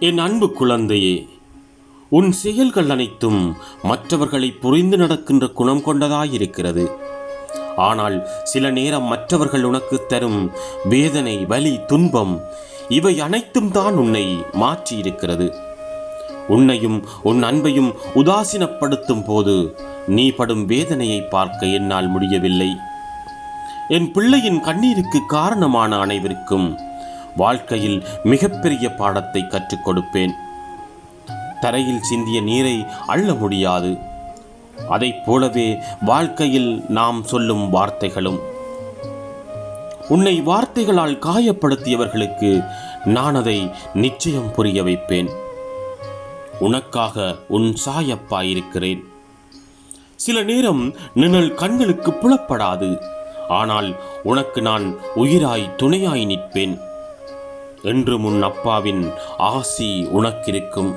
என் அன்பு குழந்தையே உன் செயல்கள் அனைத்தும் மற்றவர்களை புரிந்து நடக்கின்ற குணம் கொண்டதாயிருக்கிறது. ஆனால் சில நேரம் மற்றவர்கள் உனக்கு தரும் வேதனை வலி துன்பம் இவை அனைத்தும் தான் உன்னை மாற்றியிருக்கிறது. உன்னையும் உன் அன்பையும் உதாசீனப்படுத்தும் போது நீ படும் வேதனையை பார்க்க என்னால் முடியவில்லை. என் பிள்ளையின் கண்ணீருக்கு காரணமான அனைவருக்கும் வாழ்க்கையில் மிகப்பெரிய பாடத்தை கற்றுக் கொடுப்பேன். தரையில் சிந்திய நீரை அள்ள முடியாது. அதைப் போலவே வாழ்க்கையில் நாம் சொல்லும் வார்த்தைகளும். உன்னை வார்த்தைகளால் காயப்படுத்தியவர்களுக்கு நான் அதை நிச்சயம் புரிய வைப்பேன். உனக்காக உன் சாயப்பா இருக்கிறேன். சில நேரம் நிழல் கண்களுக்கு புலப்படாது. ஆனால் உனக்கு நான் உயிராய் துணையாய் நிற்பேன். என்று உன் அப்பாவின் ஆசி உனக்கிருக்கும்.